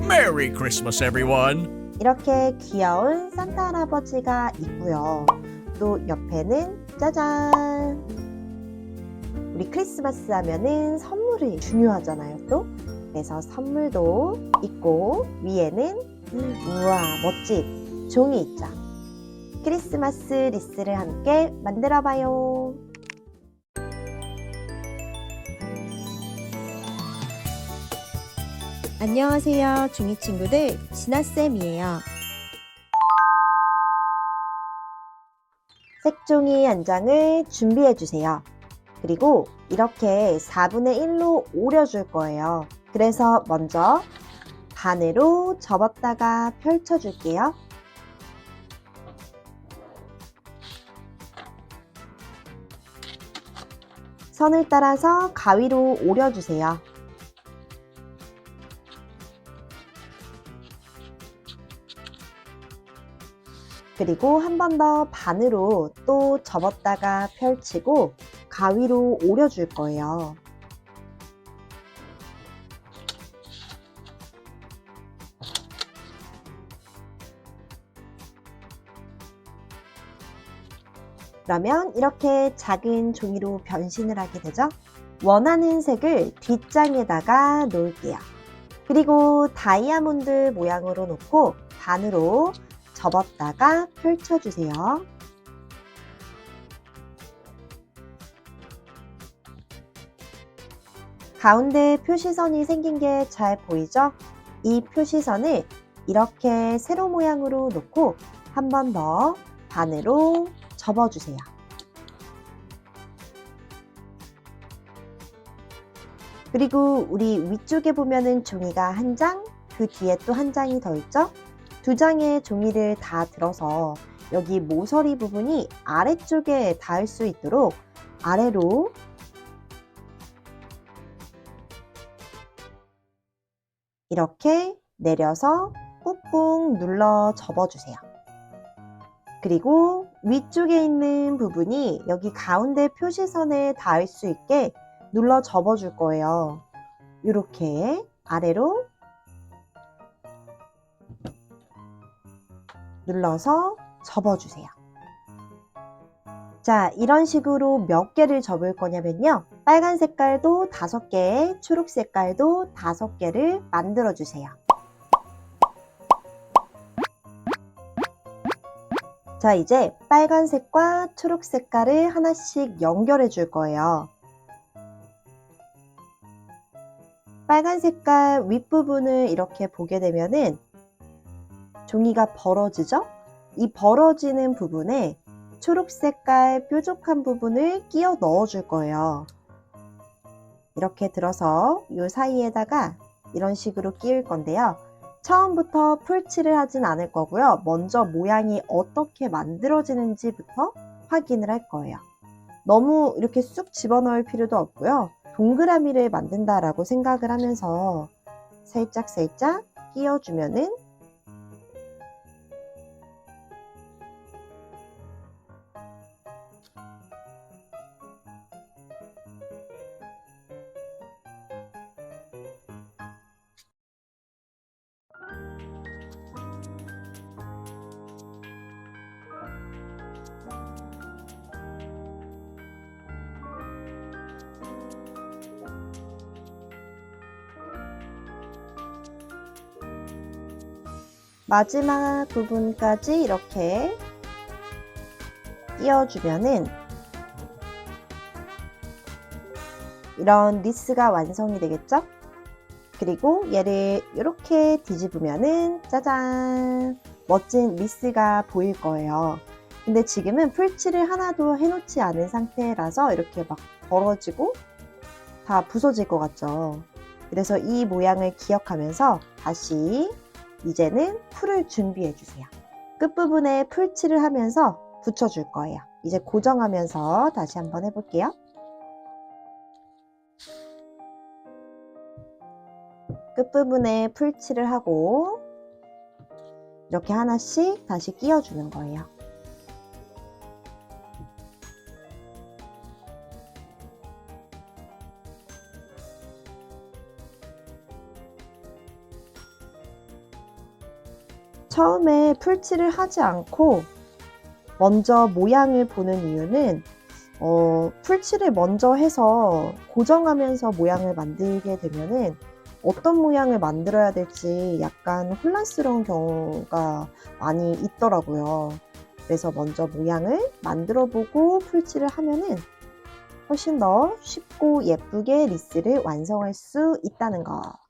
Merry Christmas, everyone! 이렇게 귀여운 산타 할아버지가 있고요. 또 옆에는 짜잔! 우리 크리스마스 하면은 선물이 중요하잖아요, 또. 그래서 선물도 있고, 위에는 우와, 멋진 종이 있죠. 크리스마스 리스를 함께 만들어 봐요. 안녕하세요, 중이 친구들. 진아쌤이에요. 색종이 한 장을 준비해 주세요. 그리고 이렇게 4분의 1로 오려줄 거예요. 그래서 먼저 반으로 접었다가 펼쳐줄게요. 선을 따라서 가위로 오려주세요. 그리고 한 번 더 반으로 또 접었다가 펼치고 가위로 오려줄 거예요. 그러면 이렇게 작은 종이로 변신을 하게 되죠. 원하는 색을 뒷장에다가 놓을게요. 그리고 다이아몬드 모양으로 놓고 반으로 접었다가 펼쳐주세요. 가운데 표시선이 생긴 게 잘 보이죠? 이 표시선을 이렇게 세로 모양으로 놓고 한 번 더 반으로 접어주세요. 그리고 우리 위쪽에 보면은 종이가 한 장, 그 뒤에 또 한 장이 더 있죠? 두 장의 종이를 다 들어서 여기 모서리 부분이 아래쪽에 닿을 수 있도록 아래로 이렇게 내려서 꾹꾹 눌러 접어주세요. 그리고 위쪽에 있는 부분이 여기 가운데 표시선에 닿을 수 있게 눌러 접어줄 거예요. 이렇게 아래로 눌러서 접어주세요. 자, 이런 식으로 몇 개를 접을 거냐면요. 빨간 색깔도 다섯 개, 초록 색깔도 다섯 개를 만들어 주세요. 자, 이제 빨간색과 초록 색깔을 하나씩 연결해 줄 거예요. 빨간 색깔 윗부분을 이렇게 보게 되면은 종이가 벌어지죠? 이 벌어지는 부분에 초록 색깔 뾰족한 부분을 끼워 넣어 줄 거예요. 이렇게 들어서 이 사이에다가 이런 식으로 끼울 건데요. 처음부터 풀칠을 하진 않을 거고요. 먼저 모양이 어떻게 만들어지는지부터 확인을 할 거예요. 너무 이렇게 쑥 집어넣을 필요도 없고요. 동그라미를 만든다라고 생각을 하면서 살짝 살짝 끼워주면은 마지막 부분까지 이렇게 띄워주면은 이런 리스가 완성이 되겠죠? 그리고 얘를 이렇게 뒤집으면은 짜잔 멋진 리스가 보일 거예요. 근데 지금은 풀칠을 하나도 해놓지 않은 상태라서 이렇게 막 벌어지고 다 부서질 것 같죠. 그래서 이 모양을 기억하면서 다시 이제는 풀을 준비해 주세요. 끝부분에 풀칠을 하면서 붙여줄 거예요. 이제 고정하면서 다시 한번 해볼게요. 끝부분에 풀칠을 하고 이렇게 하나씩 다시 끼워주는 거예요. 처음에 풀칠을 하지 않고 먼저 모양을 보는 이유는 어, 풀칠을 먼저 해서 고정하면서 모양을 만들게 되면은 어떤 모양을 만들어야 될지 약간 혼란스러운 경우가 많이 있더라고요. 그래서 먼저 모양을 만들어 보고 풀칠을 하면은 훨씬 더 쉽고 예쁘게 리스를 완성할 수 있다는 거.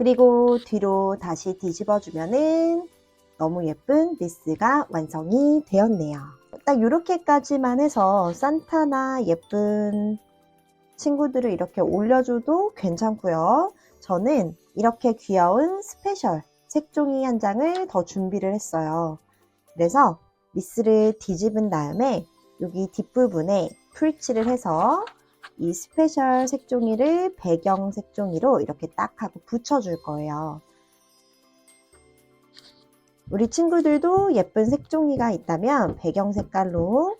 그리고 뒤로 다시 뒤집어 주면은 너무 예쁜 리스가 완성이 되었네요. 딱 이렇게까지만 해서 산타나 예쁜 친구들을 이렇게 올려줘도 괜찮고요. 저는 이렇게 귀여운 스페셜 색종이 한 장을 더 준비를 했어요. 그래서 리스를 뒤집은 다음에 여기 뒷부분에 풀칠을 해서 이 스페셜 색종이를 배경 색종이로 이렇게 딱 하고 붙여줄 거예요. 우리 친구들도 예쁜 색종이가 있다면 배경 색깔로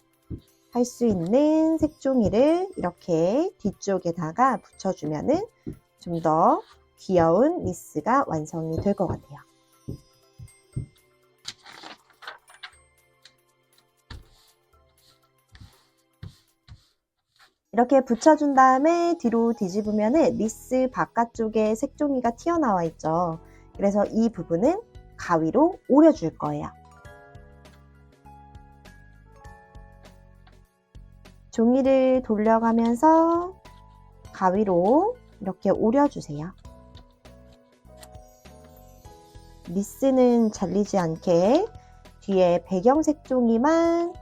할 수 있는 색종이를 이렇게 뒤쪽에다가 붙여주면은 좀 더 귀여운 리스가 완성이 될 것 같아요. 이렇게 붙여준 다음에 뒤로 뒤집으면은 리스 바깥쪽에 색종이가 튀어나와 있죠. 그래서 이 부분은 가위로 오려줄 거예요. 종이를 돌려가면서 가위로 이렇게 오려주세요. 리스는 잘리지 않게 뒤에 배경 색 종이만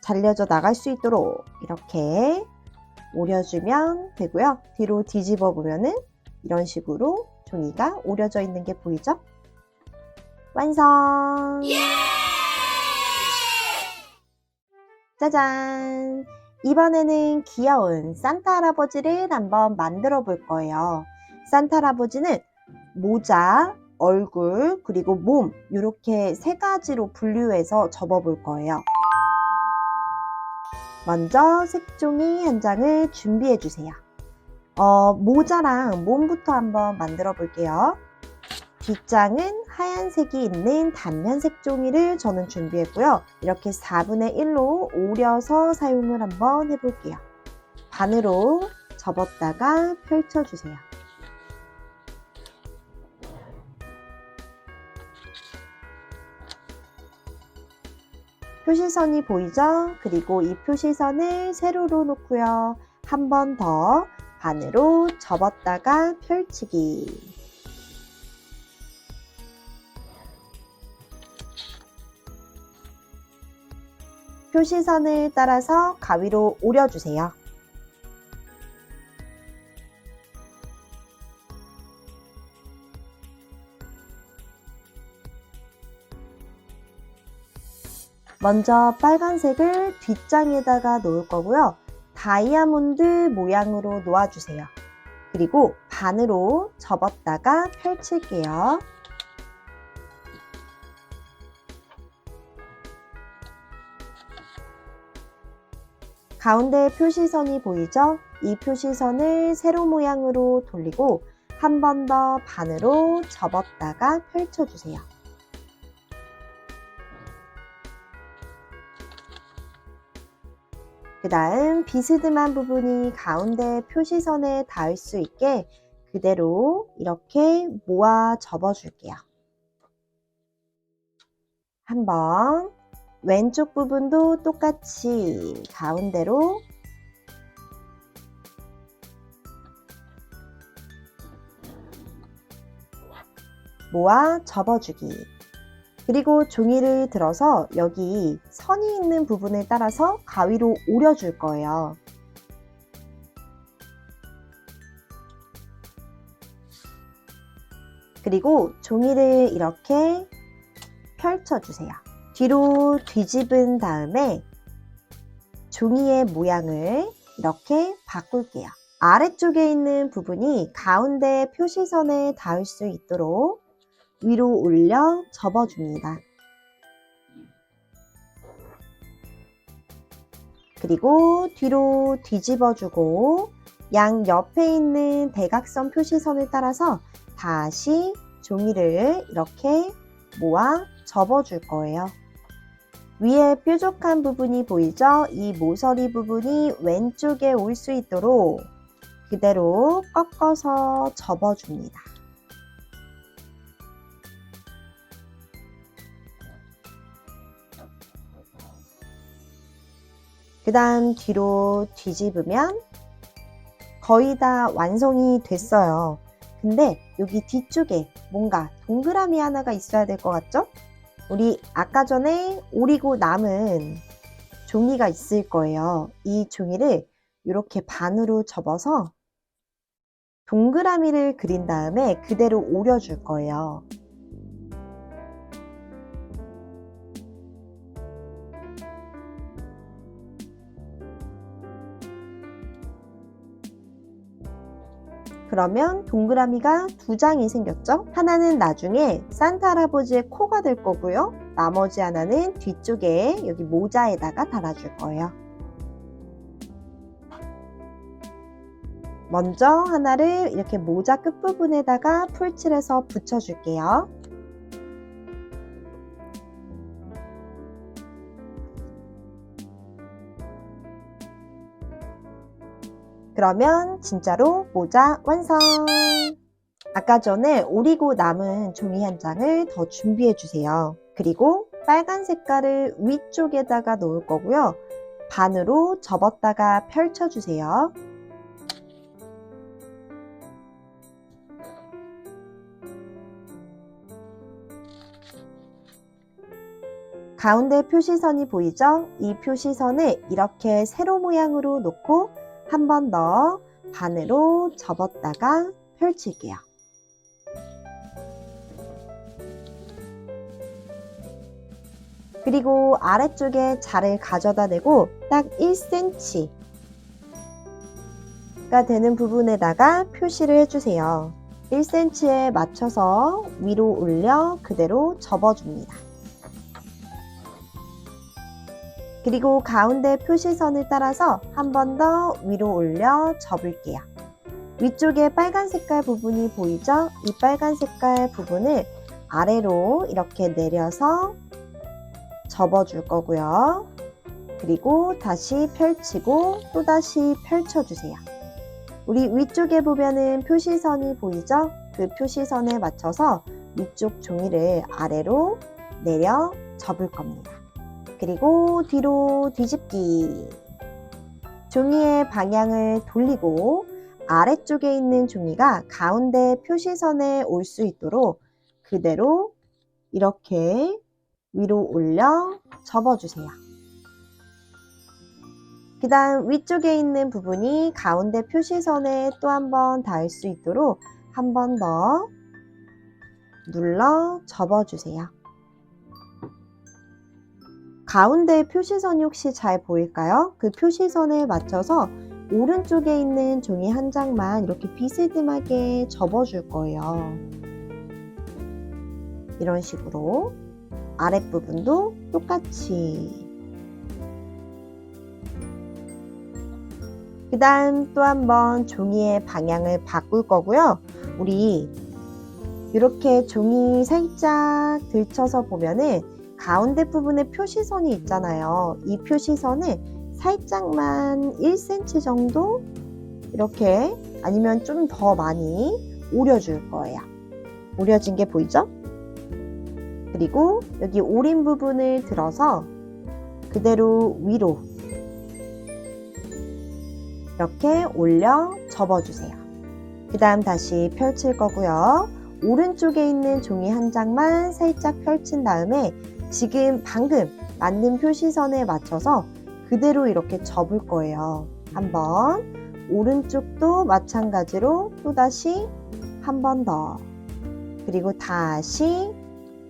잘려져 나갈 수 있도록 이렇게 오려주면 되고요. 뒤로 뒤집어 보면은 이런 식으로 종이가 오려져 있는 게 보이죠? 완성! 짜잔! 이번에는 귀여운 산타 할아버지를 한번 만들어 볼 거예요. 산타 할아버지는 모자, 얼굴, 그리고 몸, 이렇게 세 가지로 분류해서 접어 볼 거예요. 먼저 색종이 한 장을 준비해 주세요. 어, 모자랑 몸부터 한번 만들어 볼게요. 뒷장은 하얀색이 있는 단면 색종이를 저는 준비했고요. 이렇게 4분의 1로 오려서 사용을 한번 해볼게요. 반으로 접었다가 펼쳐주세요. 표시선이 보이죠? 그리고 이 표시선을 세로로 놓고요. 한 번 더 반으로 접었다가 펼치기. 표시선을 따라서 가위로 오려주세요. 먼저 빨간색을 뒷장에다가 놓을 거고요. 다이아몬드 모양으로 놓아주세요. 그리고 반으로 접었다가 펼칠게요. 가운데 표시선이 보이죠? 이 표시선을 세로 모양으로 돌리고 한 번 더 반으로 접었다가 펼쳐주세요. 그 다음 비스듬한 부분이 가운데 표시선에 닿을 수 있게 그대로 이렇게 모아 접어줄게요. 한번 왼쪽 부분도 똑같이 가운데로 모아 접어주기 그리고 종이를 들어서 여기 선이 있는 부분을 따라서 가위로 오려줄 거예요. 그리고 종이를 이렇게 펼쳐주세요. 뒤로 뒤집은 다음에 종이의 모양을 이렇게 바꿀게요. 아래쪽에 있는 부분이 가운데 표시선에 닿을 수 있도록 위로 올려 접어줍니다. 그리고 뒤로 뒤집어주고 양 옆에 있는 대각선 표시선을 따라서 다시 종이를 이렇게 모아 접어줄 거예요. 위에 뾰족한 부분이 보이죠? 이 모서리 부분이 왼쪽에 올 수 있도록 그대로 꺾어서 접어줍니다. 그 다음 뒤로 뒤집으면 거의 다 완성이 됐어요. 근데 여기 뒤쪽에 뭔가 동그라미 하나가 있어야 될 것 같죠? 우리 아까 전에 오리고 남은 종이가 있을 거예요. 이 종이를 이렇게 반으로 접어서 동그라미를 그린 다음에 그대로 오려줄 거예요. 그러면 동그라미가 두 장이 생겼죠? 하나는 나중에 산타 할아버지의 코가 될 거고요. 나머지 하나는 뒤쪽에 여기 모자에다가 달아줄 거예요. 먼저 하나를 이렇게 모자 끝부분에다가 풀칠해서 붙여줄게요. 그러면 진짜로 모자 완성! 아까 전에 오리고 남은 종이 한 장을 더 준비해 주세요. 그리고 빨간 색깔을 위쪽에다가 놓을 거고요. 반으로 접었다가 펼쳐 주세요. 가운데 표시선이 보이죠? 이 표시선을 이렇게 세로 모양으로 놓고 한 번 더 반으로 접었다가 펼칠게요. 그리고 아래쪽에 자를 가져다 대고 딱 1cm가 되는 부분에다가 표시를 해주세요. 1cm에 맞춰서 위로 올려 그대로 접어줍니다. 그리고 가운데 표시선을 따라서 한 번 더 위로 올려 접을게요. 위쪽에 빨간 색깔 부분이 보이죠? 이 빨간 색깔 부분을 아래로 이렇게 내려서 접어줄 거고요. 그리고 다시 펼치고 또다시 펼쳐주세요. 우리 위쪽에 보면은 표시선이 보이죠? 그 표시선에 맞춰서 위쪽 종이를 아래로 내려 접을 겁니다. 그리고 뒤로 뒤집기. 종이의 방향을 돌리고 아래쪽에 있는 종이가 가운데 표시선에 올 수 있도록 그대로 이렇게 위로 올려 접어주세요. 그 다음 위쪽에 있는 부분이 가운데 표시선에 또 한 번 닿을 수 있도록 한 번 더 눌러 접어주세요. 가운데 표시선이 혹시 잘 보일까요? 그 표시선에 맞춰서 오른쪽에 있는 종이 한 장만 이렇게 비스듬하게 접어줄 거예요. 이런 식으로 아랫부분도 똑같이 그 다음 또 한 번 종이의 방향을 바꿀 거고요. 우리 이렇게 종이 살짝 들쳐서 보면은 가운데 부분에 표시선이 있잖아요. 이 표시선을 살짝만 1cm 정도 이렇게 아니면 좀 더 많이 오려줄 거예요. 오려진 게 보이죠? 그리고 여기 오린 부분을 들어서 그대로 위로 이렇게 올려 접어주세요. 그 다음 다시 펼칠 거고요. 오른쪽에 있는 종이 한 장만 살짝 펼친 다음에 지금 방금 만든 표시선에 맞춰서 그대로 이렇게 접을 거예요. 한번 오른쪽도 마찬가지로 또다시 한 번 더. 그리고 다시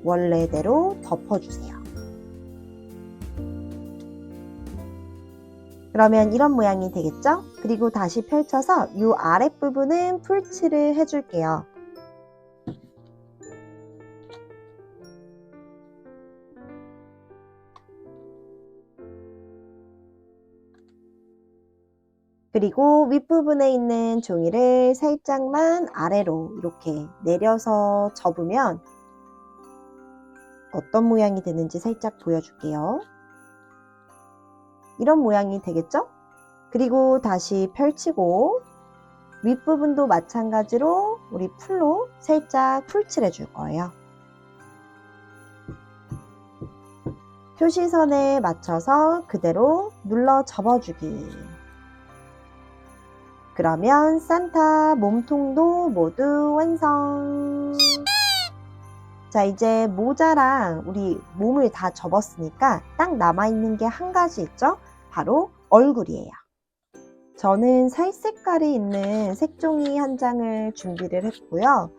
원래대로 덮어주세요. 그러면 이런 모양이 되겠죠? 그리고 다시 펼쳐서 이 아랫부분은 풀칠을 해줄게요. 그리고 윗부분에 있는 종이를 살짝만 아래로 이렇게 내려서 접으면 어떤 모양이 되는지 살짝 보여줄게요. 이런 모양이 되겠죠? 그리고 다시 펼치고 윗부분도 마찬가지로 우리 풀로 살짝 풀칠해 줄 거예요. 표시선에 맞춰서 그대로 눌러 접어주기. 그러면 산타 몸통도 모두 완성! 자, 이제 모자랑 우리 몸을 다 접었으니까 딱 남아있는 게 한 가지 있죠? 바로 얼굴이에요. 저는 살 색깔이 있는 색종이 한 장을 준비를 했고요.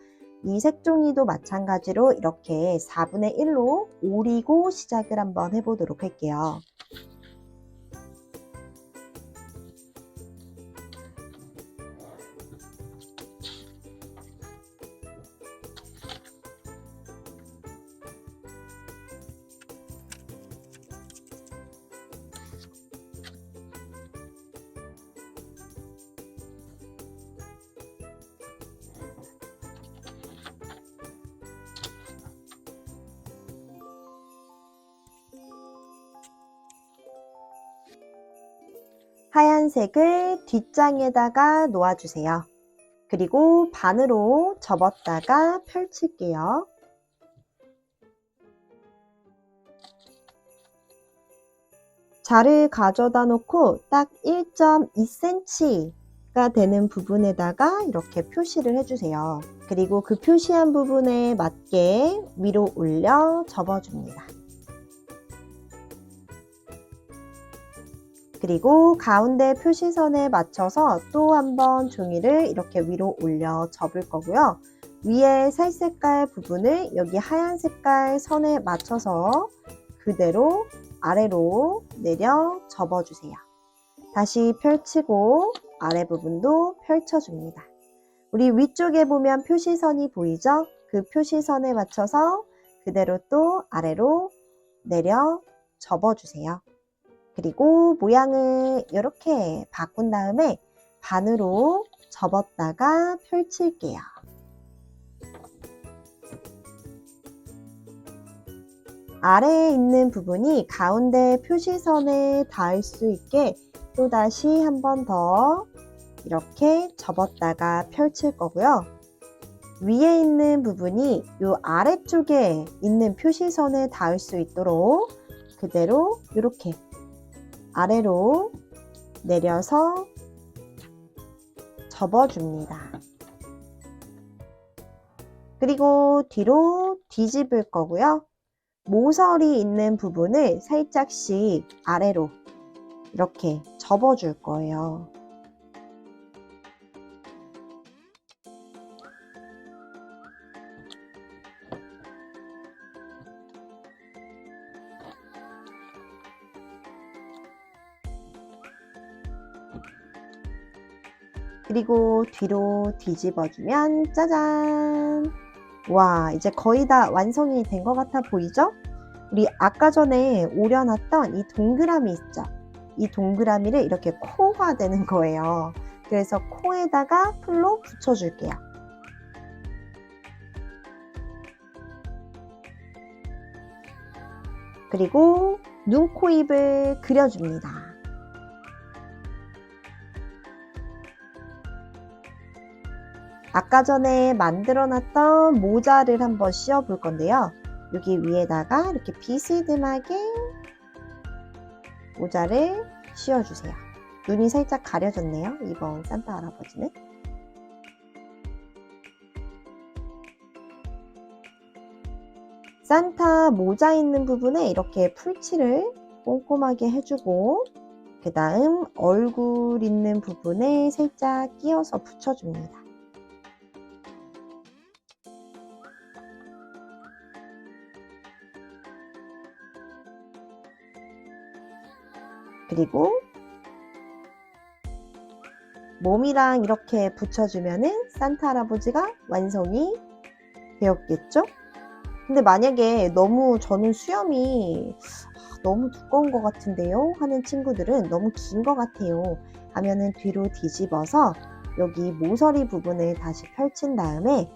이 색종이도 마찬가지로 이렇게 4분의 1로 오리고 시작을 한번 해보도록 할게요. 하얀색을 뒷장에다가 놓아주세요. 그리고 반으로 접었다가 펼칠게요. 자를 가져다 놓고 딱 1.2cm가 되는 부분에다가 이렇게 표시를 해주세요. 그리고 그 표시한 부분에 맞게 위로 올려 접어줍니다. 그리고 가운데 표시선에 맞춰서 또 한번 종이를 이렇게 위로 올려 접을 거고요. 위에 살 색깔 부분을 여기 하얀 색깔 선에 맞춰서 그대로 아래로 내려 접어주세요. 다시 펼치고 아래 부분도 펼쳐줍니다. 우리 위쪽에 보면 표시선이 보이죠? 그 표시선에 맞춰서 그대로 또 아래로 내려 접어주세요. 그리고 모양을 이렇게 바꾼 다음에 반으로 접었다가 펼칠게요. 아래에 있는 부분이 가운데 표시선에 닿을 수 있게 또다시 한 번 더 이렇게 접었다가 펼칠 거고요. 위에 있는 부분이 이 아래쪽에 있는 표시선에 닿을 수 있도록 그대로 이렇게 아래로 내려서 접어줍니다. 그리고 뒤로 뒤집을 거고요. 모서리 있는 부분을 살짝씩 아래로 이렇게 접어줄 거예요. 그리고 뒤로 뒤집어주면 짜잔! 와, 이제 거의 다 완성이 된 것 같아 보이죠? 우리 아까 전에 오려놨던 이 동그라미 있죠? 이 동그라미를 이렇게 코화되는 거예요. 그래서 코에다가 풀로 붙여줄게요. 그리고 눈, 코, 입을 그려줍니다. 아까 전에 만들어 놨던 모자를 한번 씌워 볼 건데요. 여기 위에다가 이렇게 비스듬하게 모자를 씌워주세요. 눈이 살짝 가려졌네요. 이번 산타 할아버지는. 산타 모자 있는 부분에 이렇게 풀칠을 꼼꼼하게 해주고 그 다음 얼굴 있는 부분에 살짝 끼워서 붙여줍니다. 그리고 몸이랑 이렇게 붙여주면은 산타 할아버지가 완성이 되었겠죠? 근데 만약에 너무 저는 수염이 아, 너무 두꺼운 것 같은데요? 하는 친구들은 너무 긴 것 같아요. 하면은 뒤로 뒤집어서 여기 모서리 부분을 다시 펼친 다음에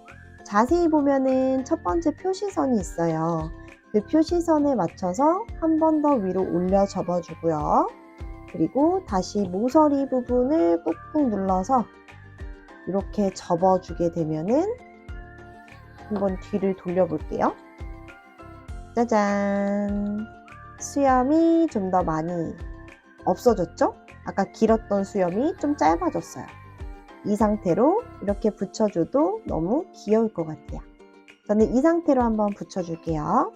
자세히 보면은 첫 번째 표시선이 있어요. 그 표시선에 맞춰서 한 번 더 위로 올려 접어주고요. 그리고 다시 모서리 부분을 꾹꾹 눌러서 이렇게 접어주게 되면은 한번 뒤를 돌려볼게요. 짜잔! 수염이 좀 더 많이 없어졌죠? 아까 길었던 수염이 좀 짧아졌어요. 이 상태로 이렇게 붙여줘도 너무 귀여울 것 같아요. 저는 이 상태로 한번 붙여줄게요.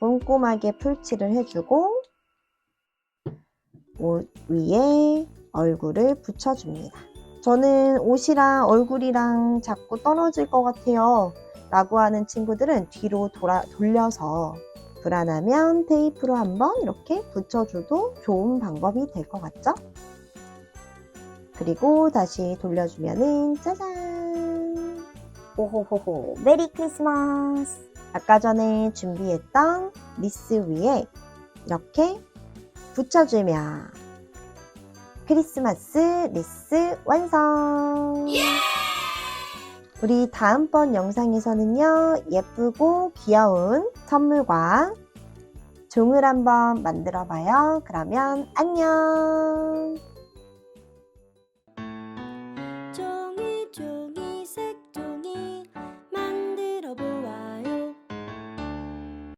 꼼꼼하게 풀칠을 해주고 옷 위에 얼굴을 붙여줍니다. 저는 옷이랑 얼굴이랑 자꾸 떨어질 것 같아요. 라고 하는 친구들은 뒤로 돌아, 돌려서 불안하면 테이프로 한번 이렇게 붙여줘도 좋은 방법이 될 것 같죠? 그리고 다시 돌려주면은 짜잔! 오호호호 메리 크리스마스 아까 전에 준비했던 리스 위에 이렇게 붙여주면 크리스마스 리스 완성! 우리 다음번 영상에서는요, 예쁘고 귀여운 선물과 종을 한번 만들어 봐요. 그러면 안녕!